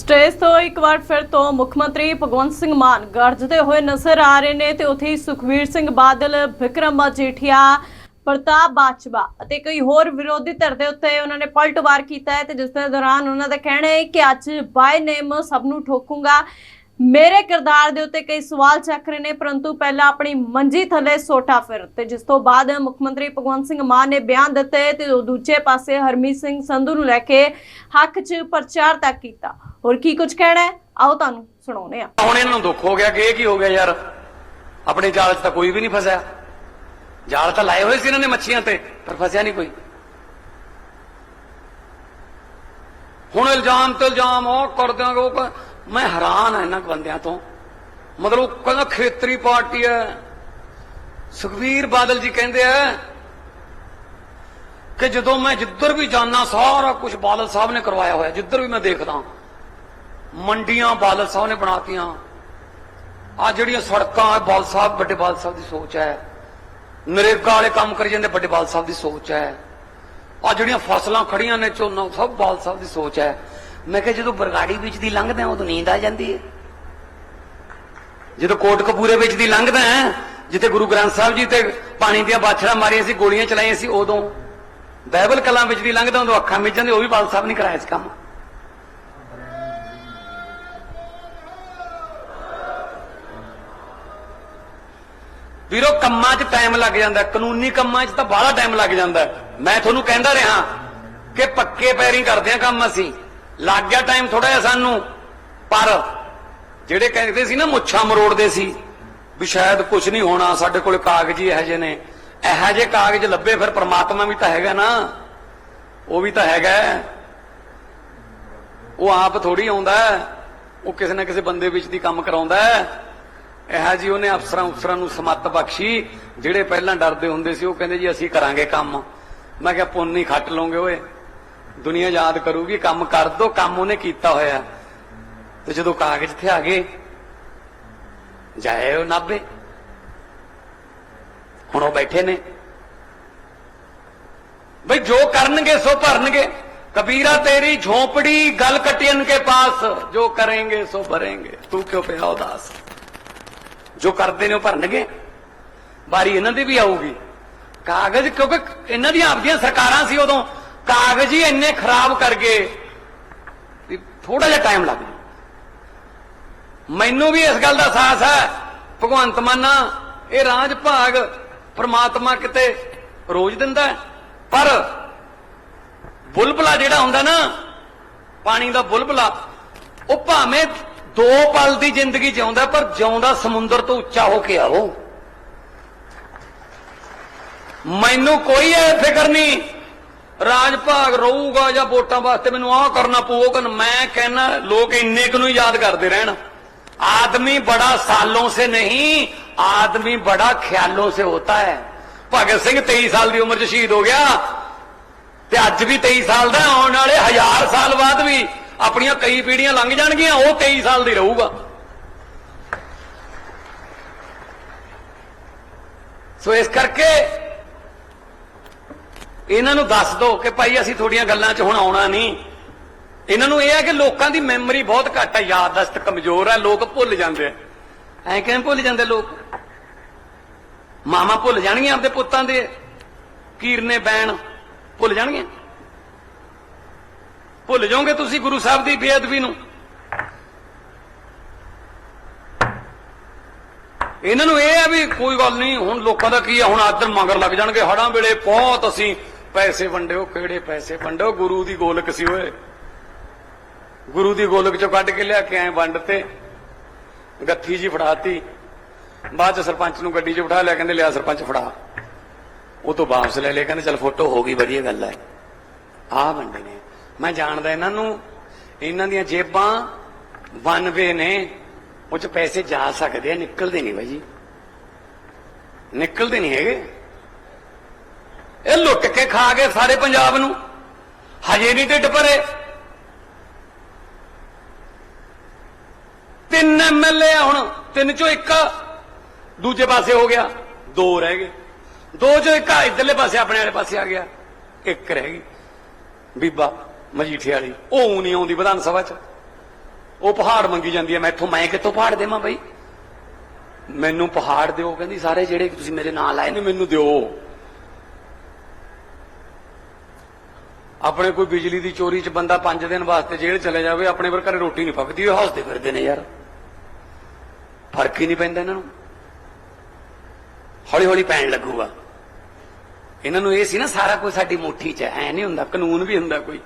Stage ਤੋਂ ਇੱਕ ਵਾਰ ਫਿਰ ਤੋਂ ਮੁੱਖ ਮੰਤਰੀ ਭਗਵੰਤ ਸਿੰਘ ਮਾਨ ਗਰਜਦੇ ਹੋਏ ਨਜ਼ਰ ਆ ਰਹੇ ਨੇ ਤੇ ਉੱਥੇ ਹੀ ਸੁਖਵੀਰ ਸਿੰਘ ਬਾਦਲ, ਵਿਕਰਮ ਮਜੀਠੀਆ ਪ੍ਰਤਾਪ ਬਾਜਵਾ ਅਤੇ ਕਈ ਹੋਰ ਵਿਰੋਧੀ ਧਿਰ ਦੇ ਉੱਤੇ ਉਹਨਾਂ ਨੇ ਪਲਟਵਾਰ ਕੀਤਾ ਹੈ ਤੇ ਜਿਸ ਦੇ ਦੌਰਾਨ ਉਹਨਾਂ ਦਾ ਕਹਿਣਾ ਹੈ ਕਿ ਅੱਜ ਬਾਈ ਨੇਮ ਸਭ ਨੂੰ ਠੋਕੂੰਗਾ। ਮੇਰੇ ਕਿਰਦਾਰ ਦੇ ਉੱਤੇ ਕਈ ਸਵਾਲ ਚੱਕ ਰਹੇ ਨੇ, ਪਰੰਤੂ ਪਹਿਲਾਂ ਆਪਣੀ ਮੰਜੀ ਥੱਲੇ ਸੋਟਾ ਫਿਰ ਤੇ ਜਿਸ ਤੋਂ ਬਾਅਦ ਮੁੱਖ ਮੰਤਰੀ ਭਗਵੰਤ ਸਿੰਘ ਮਾਨ ਨੇ ਬਿਆਨ ਦਿੱਤੇ ਤੇ ਦੂਜੇ ਪਾਸੇ ਹਰਮੀਤ ਸਿੰਘ ਸੰਧੂ ਨੂੰ ਲੈ ਕੇ ਹੱਕ 'ਚ ਪ੍ਰਚਾਰ ਤੱਕ ਕੀਤਾ। ਹੋਰ ਕੀ ਕੁਝ ਕਹਿਣਾ ਹੈ? ਆਓ ਤੁਹਾਨੂੰ ਸੁਣਾਉਨੇ ਆ ਹੁਣ ਇਹਨਾਂ ਨੂੰ ਦੁੱਖ ਹੋ ਗਿਆ ਕਿ ਇਹ ਕੀ ਹੋ ਗਿਆ ਯਾਰ? ਆਪਣੇ ਜਾਲ 'ਚ ਤਾਂ ਕੋਈ ਵੀ ਨਹੀਂ ਫਸਿਆ। ਜਾਲ ਤਾਂ ਲਾਏ ਹੋਏ ਸੀ ਇਹਨਾਂ ਨੇ ਮੱਛੀਆਂ ਤੇ, ਪਰ ਫਸਿਆ ਨਹੀਂ ਕੋਈ। ਹੁਣ ਇਲਜ਼ਾਮ ਤੇ ਇਲਜ਼ਾਮ, ਉਹ ਕਰ ਦਿਆਂਗੇ ਉਹ ਕਰ- ਮੈਂ ਹੈਰਾਨ ਆ ਇਹਨਾਂ ਬੰਦਿਆਂ ਤੋਂ। ਮਤਲਬ ਉਹ ਕਹਿੰਦਾ ਖੇਤਰੀ ਪਾਰਟੀ ਹੈ। ਸੁਖਵੀਰ ਬਾਦਲ ਜੀ ਕਹਿੰਦੇ ਆ ਕਿ ਜਦੋਂ ਮੈਂ ਜਿੱਧਰ ਵੀ ਜਾਣਾ ਸਾਰਾ ਕੁਝ ਬਾਦਲ ਸਾਹਿਬ ਨੇ ਕਰਵਾਇਆ ਹੋਇਆ। ਜਿੱਧਰ ਵੀ ਮੈਂ ਦੇਖਦਾ ਮੰਡੀਆਂ ਬਾਦਲ ਸਾਹਿਬ ਨੇ ਬਣਾਤੀਆਂ। ਆ ਜਿਹੜੀਆਂ ਸੜਕਾਂ ਆ ਬਾਦਲ ਸਾਹਿਬ, ਵੱਡੇ ਬਾਲ ਸਾਹਿਬ ਦੀ ਸੋਚ ਹੈ। ਨਰੇਗਾ ਵਾਲੇ ਕੰਮ ਕਰੀ ਜਾਂਦੇ, ਵੱਡੇ ਬਾਲ ਸਾਹਿਬ ਦੀ ਸੋਚ ਹੈ। ਆ ਜਿਹੜੀਆਂ ਫਸਲਾਂ ਖੜੀਆਂ ਨੇ, ਝੋਨਾ, ਸਭ ਬਾਲ ਸਾਹਿਬ ਦੀ ਸੋਚ ਹੈ। ਮੈਂ ਕਿਹਾ, ਜਦੋਂ ਬਰਗਾੜੀ ਵਿੱਚ ਦੀ ਲੰਘਦੇ ਆ ਉਦੋਂ ਨੀਂਦ ਆ ਜਾਂਦੀ ਹੈ। ਜਦੋਂ ਕੋਟ ਕਪੂਰੇ ਵਿੱਚ ਦੀ ਲੰਘਦਾ ਹੈ, ਜਿੱਥੇ ਗੁਰੂ ਗ੍ਰੰਥ ਸਾਹਿਬ ਜੀ ਤੇ ਪਾਣੀ ਦੀਆਂ ਬਾਛੜਾਂ ਮਾਰੀਆਂ ਸੀ, ਗੋਲੀਆਂ ਚਲਾਈਆਂ ਸੀ, ਉਦੋਂ ਬਾਈਬਲ ਕਲਾਂ ਵਿੱਚ ਦੀ ਲੰਘਦਾ, ਉਦੋਂ ਅੱਖਾਂ ਮਿਚ ਜਾਂਦੇ ਉਹ ਵੀ ਬਾਲ ਸਾਹਿਬ ਨੇ ਕਰਾਇਆ ਸੀ ਕੰਮ। ਵੀਰੋ, ਕੰਮਾਂ 'ਚ ਟਾਈਮ ਲੱਗ ਜਾਂਦਾ ਕਾਨੂੰਨੀ ਕੰਮਾਂ 'ਚ ਤਾਂ ਬਾਹਲਾ ਟਾਈਮ ਲੱਗ ਜਾਂਦਾ ਮੈਂ ਤੁਹਾਨੂੰ ਕਹਿੰਦਾ ਰਿਹਾ ਕਿ ਪੱਕੇ ਪੈਰੀ ਕਰਦੇ ਆ ਕੰਮ ਅਸੀਂ। ਲੱਗ ਗਿਆ ਟਾਈਮ ਥੋੜਾ ਜਿਹਾ ਸਾਨੂੰ। ਪਰ ਜਿਹੜੇ ਕਹਿੰਦੇ ਸੀ ਨਾ, ਮੁੱਛਾਂ ਮਰੋੜਦੇ ਸੀ, ਵੀ ਸ਼ਾਇਦ ਕੁਝ ਨਹੀਂ ਹੋਣਾ, ਸਾਡੇ ਕੋਲ ਕਾਗਜ਼ ਹੀ ਇਹੋ ਜਿਹੇ ਨੇ। ਇਹੋ ਜਿਹੇ ਕਾਗਜ਼ ਲੱਭੇ, ਫਿਰ ਪ੍ਰਮਾਤਮਾ ਵੀ ਤਾਂ ਹੈਗਾ ਨਾ। ਉਹ ਵੀ ਤਾਂ ਹੈਗਾ ਉਹ ਆਪ ਥੋੜੀ ਆਉਂਦਾ ਉਹ ਕਿਸੇ ਨਾ ਕਿਸੇ ਬੰਦੇ ਵਿੱਚ ਦੀ ਕੰਮ ਕਰਾਉਂਦਾ ਇਹੋ ਜੀ ਉਹਨੇ ਅਫਸਰਾਂ ਅਫਸਰਾਂ ਨੂੰ ਸਮੱਤ ਬਖਸ਼ੀ, ਜਿਹੜੇ ਪਹਿਲਾਂ ਡਰਦੇ ਹੁੰਦੇ ਸੀ, ਉਹ ਕਹਿੰਦੇ ਜੀ ਅਸੀਂ ਕਰਾਂਗੇ ਕੰਮ। ਮੈਂ ਕਿਹਾ, ਪੁੰਨ ਨਹੀਂ ਖੱਟ ਲਓਗੇ ਓਏ। ਦੁਨੀਆ ਯਾਦ ਕਰੂਗੀ, ਕੰਮ ਕਰ ਦੋ, ਕੰਮ ਉਹਨੇ ਕੀਤਾ ਹੋਇਆ। ਤੇ ਜਦੋਂ ਕਾਗਜ਼ ਤੇ ਆ ਗਏ ਜਾਇਓ ਨਾਬੇ ਹੁਣ ਉਹ ਬੈਠੇ ਨੇ। ਬਈ ਜੋ ਕਰਨਗੇ, ਸੋ ਭਰਨਗੇ। ਕਬੀਰਾ ਤੇਰੀ ਝੋਪੜੀ, ਗਲ ਕਟਿਨ ਕੇ ਪਾਸ। ਜੋ ਕਰेंगे ਸੋ ਭਰेंगे ਤੂੰ ਕਿਉਂ ਪਿਆ ਉਦਾਸ? ਜੋ ਕਰਦੇ ਨੇ ਉਹ ਭਰਨਗੇ। ਵਾਰੀ ਇਹਨਾਂ ਦੀ ਵੀ ਆਊਗੀ। ਕਾਗਜ਼ ਕਿਉਂਕਿ ਇਹਨਾਂ ਦੀਆਂ ਆਪਦੀਆਂ ਸਰਕਾਰਾਂ ਸੀ ਉਦੋਂ। ਕਾਗਜ਼ ਹੀ ਇੰਨੇ ਖਰਾਬ ਕਰ ਗਏ ਵੀ ਥੋੜਾ ਜਿਹਾ ਟਾਈਮ ਲੱਗ ਜੂ ਮੈਨੂੰ ਵੀ ਇਸ ਗੱਲ ਦਾ ਅਹਿਸਾਸ ਹੈ, ਭਗਵੰਤ ਮਾਨਾ ਇਹ ਰਾਜ ਭਾਗ ਪ੍ਰਮਾਤਮਾ ਕਿਤੇ ਰੋਜ਼ ਦਿੰਦਾ ਪਰ ਬੁਲਬਲਾ ਜਿਹੜਾ ਹੁੰਦਾ ਨਾ, ਪਾਣੀ ਦਾ ਬੁਲਬਲਾ, ਉਹ ਭਾਵੇਂ ਦੋ ਪਲ ਦੀ ਜ਼ਿੰਦਗੀ ਜਿਉਂਦਾ ਪਰ ਜਿਉਂਦਾ ਸਮੁੰਦਰ ਤੋਂ ਉੱਚਾ ਹੋ ਕੇ ਆਓ ਮੈਨੂੰ ਕੋਈ ਐ ਫਿਕਰ ਨਹੀਂ ਰਾਜ ਭਾਗ ਰਹੂਗਾ ਜਾਂ ਵੋਟਾਂ ਵਾਸਤੇ ਮੈਨੂੰ ਆਹ ਕਰਨਾ ਪਊਗਾ ਮੈਂ ਕਹਿੰਨਾ ਲੋਕ ਇੰਨੇ ਕੁ ਨੂੰ ਯਾਦ ਕਰਦੇ ਰਹਿਣ। ਆਦਮੀ ਬੜਾ ਸਾਲੋਂ ਸੇ ਨਹੀਂ ਆਦਮੀ ਬੜਾ ਖਿਆਲੋਂ ਸੇ ਹੋਤਾ ਹੈ। ਭਗਤ ਸਿੰਘ 23 ਸਾਲ ਦੀ ਉਮਰ 'ਚ ਸ਼ਹੀਦ ਹੋ ਗਿਆ ਤੇ ਅੱਜ ਵੀ 23 ਸਾਲ ਦਾ ਹੈ, ਆਉਣ ਵਾਲੇ ਹਜ਼ਾਰ ਸਾਲ ਬਾਅਦ ਵੀ ਆਪਣੀਆਂ ਕਈ ਪੀੜ੍ਹੀਆਂ ਲੰਘ ਜਾਣਗੀਆਂ, ਉਹ 23 ਸਾਲ ਦੀ ਰਹੂਗਾ। ਸੋ ਇਸ ਕਰਕੇ ਇਹਨਾਂ ਨੂੰ ਦੱਸ ਦਿਓ ਕਿ ਭਾਈ ਅਸੀਂ ਤੁਹਾਡੀਆਂ ਗੱਲਾਂ 'ਚ ਹੁਣ ਆਉਣਾ ਨਹੀਂ। ਇਹਨਾਂ ਨੂੰ ਇਹ ਹੈ ਕਿ ਲੋਕਾਂ ਦੀ ਮੈਮਰੀ ਬਹੁਤ ਘੱਟ ਹੈ, ਯਾਦਦਾਸ਼ਤ ਕਮਜ਼ੋਰ ਹੈ, ਲੋਕ ਭੁੱਲ ਜਾਂਦੇ ਆ। ਐਂ ਕਿਵੇਂ ਭੁੱਲ ਜਾਂਦੇ ਲੋਕ? ਮਾਮਾ ਭੁੱਲ ਜਾਣਗੀਆਂ ਆਪਦੇ ਪੁੱਤਾਂ ਦੇ। ਕੀਰਨੇ, ਬੈਣ ਭੁੱਲ ਜਾਣਗੀਆਂ। ਭੁੱਲ ਜਾਓਗੇ ਤੁਸੀਂ ਗੁਰੂ ਸਾਹਿਬ ਦੀ ਬੇਅਦਬੀ ਨੂੰ? ਇਹਨਾਂ ਨੂੰ ਇਹ ਆ ਵੀ ਕੋਈ ਗੱਲ ਨਹੀਂ, ਹੁਣ ਲੋਕਾਂ ਦਾ ਕੀ ਆ? ਹੁਣ ਆਦਰ ਮੰਗਰ ਲੱਗ ਜਾਣਗੇ। ਹੜਾਂ ਵੇਲੇ ਬਹੁਤ ਅਸੀਂ ਪੈਸੇ ਵੰਡਿਓ, ਕਿਹੜੇ ਪੈਸੇ ਵੰਡਿਓ? ਗੁਰੂ ਦੀ ਗੋਲਕ ਸੀ ਓਏ। ਗੁਰੂ ਦੀ ਗੋਲਕ ਚੋਂ ਕੱਢ ਕੇ ਲਿਆ ਕੇ ਐ ਵੰਡ ਤੇ ਗੱਥੀ ਜੀ ਫੜਾਤੀ। ਬਾਅਦ ਚ ਸਰਪੰਚ ਨੂੰ ਗੱਡੀ 'ਚ ਬਿਠਾ ਲਿਆ, ਕਹਿੰਦੇ ਲਿਆ ਸਰਪੰਚ ਫੜਾ। ਉਹ ਤੋਂ ਵਾਪਸ ਲੈ ਲਿਆ ਕਹਿੰਦੇ ਚਲ ਫੋਟੋ ਹੋ ਗਈ, ਵਧੀਆ ਗੱਲ ਹੈ ਆਹ ਵੰਡੇ ਨੇ ਮੈਂ ਜਾਣਦਾ ਇਹਨਾਂ ਨੂੰ, ਇਹਨਾਂ ਦੀਆਂ ਜੇਬਾਂ ਵਨ ਨੇ, ਉਹ ਚ ਪੈਸੇ ਜਾ ਸਕਦੇ ਆ, ਨਿਕਲਦੇ ਨਹੀਂ ਬਾਈ ਜੀ। ਨਿਕਲਦੇ ਨਹੀਂ ਹੈਗੇ। ਇਹ ਲੁੱਟ ਕੇ ਖਾ ਗਏ ਸਾਰੇ ਪੰਜਾਬ ਨੂੰ। ਹਜੇ ਨਹੀਂ ਢਿੱਡ ਭਰੇ। ਤਿੰਨ ਐਮਐਲਏ ਆ ਹੁਣ, ਤਿੰਨ ਚੋਂ ਇੱਕ ਦੂਜੇ ਪਾਸੇ ਹੋ ਗਿਆ। ਦੋ ਰਹਿ ਗਏ। ਦੋ ਚੋਂ ਇੱਕ ਇਧਰਲੇ ਪਾਸੇ, ਆਪਣੇ ਵਾਲੇ ਪਾਸੇ ਆ ਗਿਆ। ਇੱਕ ਰਹਿ ਗਈ। ਬੀਬਾ ਮਜੀਠੇ ਵਾਲੀ। ਉਹ ਊਂ ਨਹੀਂ ਆਉਂਦੀ ਵਿਧਾਨ ਸਭਾ 'ਚ। ਉਹ ਪਹਾੜ ਮੰਗੀ ਜਾਂਦੀ ਹੈ, ਮੈਥੋਂ ਮੈਂ ਕਿੱਥੋਂ ਪਹਾੜ ਦੇਵਾਂ ਬਈ? ਮੈਨੂੰ ਪਹਾੜ ਦਿਓ, ਕਹਿੰਦੀ ਸਾਰੇ ਜਿਹੜੇ ਤੁਸੀਂ ਮੇਰੇ ਨਾਲ ਲਾਏ ਨੇ, ਮੈਨੂੰ ਦਿਓ। ਆਪਣੇ ਕੋਈ ਬਿਜਲੀ ਦੀ ਚੋਰੀ 'ਚ ਬੰਦਾ 5 ਦਿਨ ਵਾਸਤੇ ਜੇਲ੍ਹ ਚਲੇ ਜਾਵੇ, ਆਪਣੇ ਵਰ ਘਰੇ ਰੋਟੀ ਨਹੀਂ ਪੱਕਦੀ, ਉਹ ਹੱਸਦੇ ਫਿਰਦੇ ਨੇ ਯਾਰ। ਫ਼ਰਕ ਹੀ ਨਹੀਂ ਪੈਂਦਾ ਇਹਨਾਂ ਨੂੰ। ਹੌਲੀ ਹੌਲੀ ਪੈਣ ਲੱਗੂਗਾ। ਇਹਨਾਂ ਨੂੰ ਇਹ ਸੀ ਨਾ, ਸਾਰਾ ਕੁਝ ਸਾਡੀ ਮੁੱਠੀ 'ਚ ਐ ਨਹੀਂ ਹੁੰਦਾ, ਕਾਨੂੰਨ ਵੀ ਹੁੰਦਾ ਕੋਈ।